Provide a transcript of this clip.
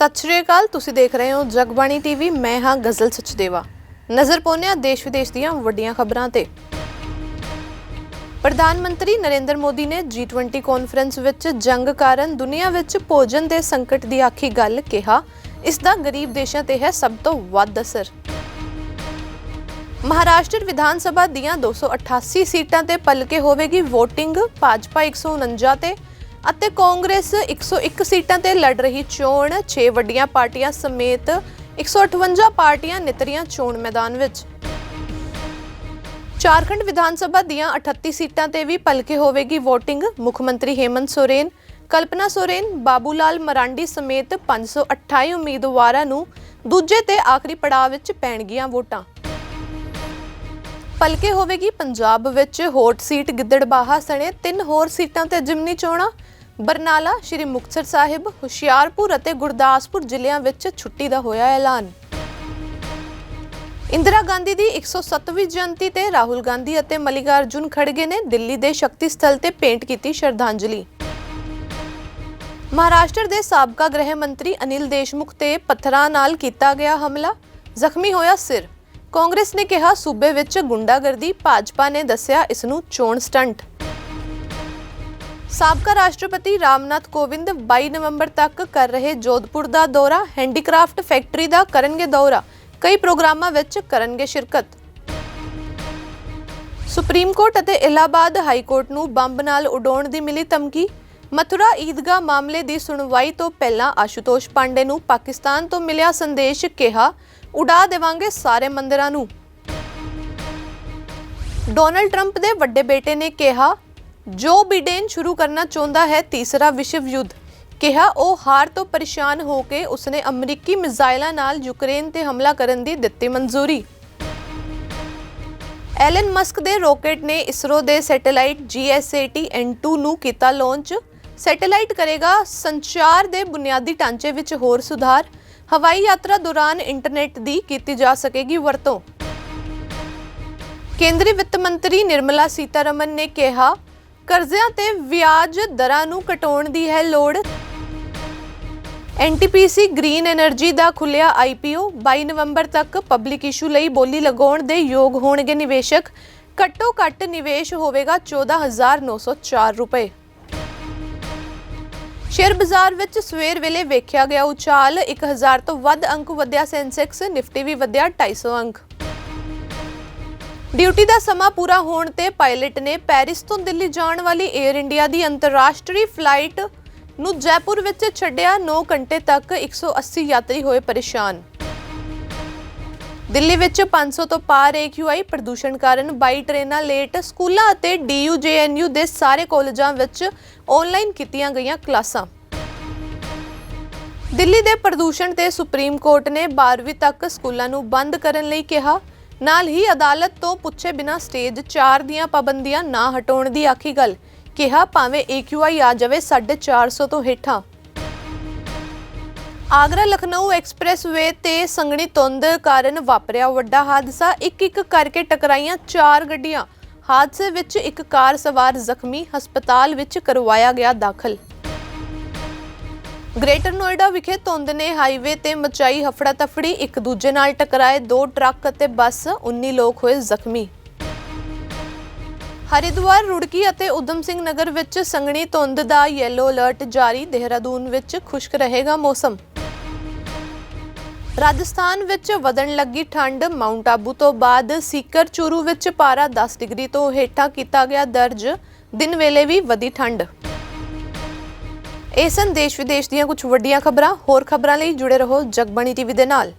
ਸਤਿ ਸ਼੍ਰੀ ਅਕਾਲ, ਤੁਸੀਂ ਦੇਖ ਰਹੇ ਹੋ ਜਗਬਾਣੀ ਟੀਵੀ, ਮੈਂ ਹਾਂ ਗਜ਼ਲ ਸਚਦੇਵਾ। ਨਜ਼ਰ ਪਾਉਂਦੇ ਦੇਸ਼ ਵਿਦੇਸ਼ ਦੀਆਂ ਵੱਡੀਆਂ ਖਬਰਾਂ ਤੇ। ਪ੍ਰਧਾਨ ਮੰਤਰੀ ਨਰਿੰਦਰ ਮੋਦੀ ਨੇ G20 ਕਾਨਫਰੰਸ ਵਿੱਚ ਜੰਗ ਕਾਰਨ ਦੁਨੀਆ ਵਿੱਚ ਭੋਜਨ ਦੇ ਸੰਕਟ ਦੀ ਆਖੀ ਗੱਲ ਕਿਹਾ। ਇਸ ਦਾ ਗਰੀਬ ਦੇਸ਼ਾਂ ਤੇ ਹੈ ਸਭ ਤੋਂ ਵੱਧ ਅਸਰ। ਮਹਾਰਾਸ਼ਟਰ ਵਿਧਾਨ ਸਭਾ ਦੀਆਂ 288 ਸੀਟਾਂ ਤੇ ਪਲਕੇ ਹੋਵੇਗੀ VOTING ਭਾਜਪਾ 149 ਤੇ ਅਤੇ ਕਾਂਗਰਸ 101 ਸੀਟਾਂ ਤੇ ਲੜ ਰਹੀ ਚੋਣ 6 ਵੱਡੀਆਂ ਪਾਰਟੀਆਂ ਸਮੇਤ 158 ਪਾਰਟੀਆਂ ਨਿਤਰੀਆਂ ਚੋਣ ਮੈਦਾਨ ਵਿੱਚ। ਝਾਰਖੰਡ ਵਿਧਾਨ ਸਭਾ ਦੀਆਂ 38 ਸੀਟਾਂ ਤੇ ਵੀ ਪਲਕੇ ਹੋਵੇਗੀ VOTING ਮੁੱਖ ਮੰਤਰੀ ਹੇਮੰਤ ਸੋਰੇਨ, ਕਲਪਨਾ ਸੋਰੇਨ ਬਾਬੂ ਲਾਲ ਮਰਾਂਡੀ ਸਮੇਤ 528 ਉਮੀਦਵਾਰਾਂ ਨੂੰ ਦੂਜੇ ਤੇ ਆਖਰੀ ਪੜਾਅ ਵਿੱਚ ਪੈਣਗੀਆਂ ਵੋਟਾਂ। ਪਲਕੇ ਹੋਵੇਗੀ। ਪੰਜਾਬ ਵਿੱਚ ਹੋਟ ਸੀਟ ਗਿੱਦੜਬਾਹਾ ਸਣੇ ਤਿੰਨ ਹੋਰ ਸੀਟਾਂ ਤੇ ਜਿਮਨੀ ਚੋਣਾਂ। ਬਰਨਾਲਾ, ਸ਼੍ਰੀ ਮੁਕਤਸਰ ਸਾਹਿਬ, ਹੁਸ਼ਿਆਰਪੁਰ ਅਤੇ ਗੁਰਦਾਸਪੁਰ ਜ਼ਿਲ੍ਹਿਆਂ ਵਿੱਚ ਛੁੱਟੀ ਦਾ ਹੋਇਆ ਐਲਾਨ। ਇੰਦਰਾ ਗਾਂਧੀ ਦੀ 107ਵੀਂ ਜਯੰਤੀ ਤੇ ਰਾਹੁਲ ਗਾਂਧੀ ਅਤੇ ਮਲਿਕਾਰਜੁਨ ਖੜਗੇ ਨੇ ਦਿੱਲੀ ਦੇ ਸ਼ਕਤੀ ਸਥਲ ਤੇ ਪੇਂਟ ਕੀਤੀ ਸ਼ਰਧਾਂਜਲੀ। ਮਹਾਰਾਸ਼ਟਰ ਦੇ ਸਾਬਕਾ ਗ੍ਰਹਿ ਮੰਤਰੀ ਅਨਿਲ ਦੇਸ਼ਮੁਖ ਤੇ ਪੱਥਰਾਂ ਨਾਲ ਕੀਤਾ ਗਿਆ ਹਮਲਾ। ਜ਼ਖਮੀ ਹੋਇਆ ਸਿਰ। ਕਾਂਗਰਸ ਨੇ ਕਿਹਾ, ਸੂਬੇ ਵਿੱਚ ਗੁੰਡਾਗਰਦੀ, ਭਾਜਪਾ ਨੇ ਦੱਸਿਆ ਇਸ ਨੂੰ ਚੋਣ ਸਟੰਟ। ਸਾਬਕਾ ਰਾਸ਼ਟਰਪਤੀ ਰਾਮਨਾਥ ਕੋਵਿੰਦ 22 ਨਵੰਬਰ ਤੱਕ ਕਰ ਰਹੇ ਜੋਧਪੁਰ ਦਾ ਦੌਰਾ, ਹੈਂਡੀਕ੍ਰਾਫਟ ਫੈਕਟਰੀ ਦਾ ਕਰਨਗੇ ਦੌਰਾ, ਕਈ ਪ੍ਰੋਗਰਾਮਾਂ ਵਿੱਚ ਕਰਨਗੇ ਸ਼ਿਰਕਤ। ਸੁਪਰੀਮ ਕੋਰਟ ਅਤੇ ਇਲਾਹਾਬਾਦ ਹਾਈ ਕੋਰਟ ਨੂੰ ਬੰਬ ਨਾਲ ਉਡਾਉਣ ਦੀ ਮਿਲੀ ਧਮਕੀ। ਮਥੁਰਾ ਈਦਗਾਹ ਮਾਮਲੇ ਦੀ ਸੁਣਵਾਈ ਤੋਂ ਪਹਿਲਾਂ ਆਸ਼ੂਤੋਸ਼ ਪਾਂਡੇ ਨੂੰ ਪਾਕਿਸਤਾਨ ਤੋਂ ਮਿਲਿਆ ਸੰਦੇਸ਼ ਕਿਹਾ ਉਡਾ ਦੇਵਾਂਗੇ ਸਾਰੇ ਮੰਦਿਰਾਂ ਨੂੰ। ਡੋਨਲਡ ਟਰੰਪ ਦੇ ਵੱਡੇ ਬੇਟੇ ਨੇ ਕਿਹਾ, ਜੋ ਬਿਡੇਨ ਸ਼ੁਰੂ ਕਰਨਾ ਚਾਹੁੰਦਾ ਹੈ, ਤੀਸਰਾ ਵਿਸ਼ਵ ਯੁੱਧ। ਕਿਹਾ, ਉਹ ਹਾਰ ਤੋਂ ਪਰੇਸ਼ਾਨ ਹੋ ਕੇ ਉਸਨੇ ਅਮਰੀਕੀ ਮਿਜ਼ਾਈਲਾਂ ਨਾਲ ਯੂਕਰੇਨ ਤੇ ਹਮਲਾ ਕਰਨ ਦੀ ਦਿੱਤੀ ਮਨਜ਼ੂਰੀ। ਐਲਨ ਮਸਕ ਦੇ ਰਾਕੇਟ ਨੇ ਇਸਰੋ ਦੇ ਸੈਟੇਲਾਈਟ GSAT N2 ਨੂੰ ਕੀਤਾ ਲਾਂਚ। ਸੈਟੇਲਾਈਟ ਕਰੇਗਾ ਸੰਚਾਰ ਦੇ ਬੁਨਿਆਦੀ ਢਾਂਚੇ ਵਿੱਚ ਹੋਰ ਸੁਧਾਰ। ਹਵਾਈ ਯਾਤਰਾ ਦੌਰਾਨ ਇੰਟਰਨੈਟ ਦੀ ਕੀਤੀ ਜਾ ਸਕੇਗੀ ਵਰਤੋਂ। ਕੇਂਦਰੀ ਵਿੱਤ ਮੰਤਰੀ ਨਿਰਮਲਾ ਸੀਤਾਰਮਨ ਨੇ ਕਿਹਾ, ਕਰਜ਼ਿਆਂ ਤੇ ਵਿਆਜ ਦਰਾਂ ਨੂੰ ਘਟਾਉਣ ਦੀ ਹੈ ਲੋੜ। ਐਨਟੀਪੀਸੀ ਗ੍ਰੀਨ એનર્ਜੀ ਦਾ ਖੁੱਲਿਆ ਆਈਪੀਓ 22 ਨਵੰਬਰ ਤੱਕ ਪਬਲਿਕ ਇਸ਼ੂ ਲਈ ਬੋਲੀ ਲਗਾਉਣ ਦੇ ਯੋਗ ਹੋਣਗੇ ਨਿਵੇਸ਼ਕ। ਘੱਟੋ ਘੱਟ ਨਿਵੇਸ਼ ਹੋਵੇਗਾ 14904 ਰੁਪਏ। ਸ਼ੇਅਰ ਬਾਜ਼ਾਰ ਵਿੱਚ ਸਵੇਰ ਵੇਲੇ ਵੇਖਿਆ ਗਿਆ ਉਛਾਲ 1000 ਤੋਂ ਵੱਧ ਅੰਕ ਵਧਿਆ, ਸੈਂਸੈਕਸ, ਨਿਫਟੀ ਵੀ ਵਧਿਆ 250 ਅੰਕ। ਡਿਊਟੀ ਦਾ ਸਮਾਂ ਪੂਰਾ ਹੋਣ ਤੇ ਪਾਇਲਟ ਨੇ ਪੈਰਿਸ ਤੋਂ ਦਿੱਲੀ ਜਾਣ ਵਾਲੀ 에ਅਰ ਇੰਡੀਆ ਦੀ ਅੰਤਰਰਾਸ਼ਟਰੀ ਫਲਾਈਟ ਨੂੰ ਜੈਪੁਰ ਵਿੱਚ ਛੱਡਿਆ 9 ਘੰਟੇ ਤੱਕ 180 ਯਾਤਰੀ ਹੋਏ ਪਰੇਸ਼ਾਨ। ਦਿੱਲੀ ਵਿੱਚ 500 ਤੋਂ ਪਾਰ AQI ਪ੍ਰਦੂਸ਼ਣ ਕਾਰਨ 22 ਟ੍ਰੇਨਾਂ ਲੇਟ ਸਕੂਲਾਂ ਅਤੇ DUJNU ਦੇ ਸਾਰੇ ਕਾਲਜਾਂ ਵਿੱਚ ਆਨਲਾਈਨ ਕੀਤੀਆਂ ਗਈਆਂ ਕਲਾਸਾਂ। ਦਿੱਲੀ ਦੇ ਪ੍ਰਦੂਸ਼ਣ ਤੇ ਸੁਪਰੀਮ ਕੋਰਟ ਨੇ 12ਵੀਂ ਤੱਕ ਸਕੂਲਾਂ ਨੂੰ ਬੰਦ ਕਰਨ ਲਈ ਕਿਹਾ। ਨਾਲ ਹੀ ਅਦਾਲਤ ਤੋਂ ਪੁੱਛੇ ਬਿਨਾ ਸਟੇਜ 4 ਦੀਆਂ ਪਾਬੰਦੀਆਂ ਨਾ ਹਟਾਉਣ ਦੀ ਆਖੀ ਗੱਲ। ਕਿਹਾ ਭਾਵੇਂ AQI ਆ ਜਾਵੇ 450 ਤੋਂ ਹੇਠਾਂ। ਆਗਰਾ ਲਖਨਊ ਐਕਸਪ੍ਰੈਸਵੇ ਤੇ ਸੰਗਣੀ ਧੁੰਦ ਕਾਰਨ ਵਾਪਰਿਆ ਵੱਡਾ ਹਾਦਸਾ। ਇੱਕ ਇੱਕ ਕਰਕੇ ਟਕਰਾਈਆਂ ਚਾਰ ਗੱਡੀਆਂ। ਹਾਦਸੇ ਵਿੱਚ ਇੱਕ ਕਾਰ ਸਵਾਰ ਜ਼ਖਮੀ ਹਸਪਤਾਲ ਵਿੱਚ ਕਰਵਾਇਆ ਗਿਆ ਦਾਖਲ। ਗ੍ਰੇਟਰ ਨੋਇਡਾ ਵਿਖੇ ਧੁੰਦ ਨੇ ਹਾਈਵੇ ਤੇ ਮਚਾਈ ਹਫੜਾ ਤਫੜੀ ਇੱਕ ਦੂਜੇ ਨਾਲ ਟਕਰਾਏ ਦੋ ਟਰੱਕ ਅਤੇ ਬੱਸ 19 ਲੋਕ ਹੋਏ ਜ਼ਖਮੀ। ਹਰਿਦੁਆਰ, ਰੁੜਕੀ ਅਤੇ ਉਦਮ ਸਿੰਘ ਨਗਰ ਵਿੱਚ ਸੰਗਣੀ ਧੁੰਦ ਦਾ ਯੈਲੋ ਅਲਰਟ ਜਾਰੀ। ਦੇਹਰਾਦੂਨ ਵਿੱਚ ਖੁਸ਼ਕ ਰਹੇਗਾ ਮੌਸਮ। ਰਾਜਸਥਾਨ ਵਿੱਚ ਵਧਣ ਲੱਗੀ ਠੰਡ ਮਾਊਂਟ ਆਬੂ ਤੋਂ ਬਾਅਦ ਸੀਕਰ ਚੂਰੂ ਵਿੱਚ ਪਾਰਾ 10 ਡਿਗਰੀ ਤੋਂ ਹੇਠਾਂ ਕੀਤਾ ਗਿਆ ਦਰਜ। ਦਿਨ ਵੇਲੇ ਵੀ ਵਧੀ ਠੰਡ। ਇਹ ਸਨ ਦੇਸ਼ ਵਿਦੇਸ਼ ਦੀਆਂ ਕੁਝ ਵੱਡੀਆਂ ਖਬਰਾਂ। ਹੋਰ ਖਬਰਾਂ ਲਈ ਜੁੜੇ ਰਹੋ ਜਗਬਾਣੀ ਟੀਵੀ ਦੇ ਨਾਲ।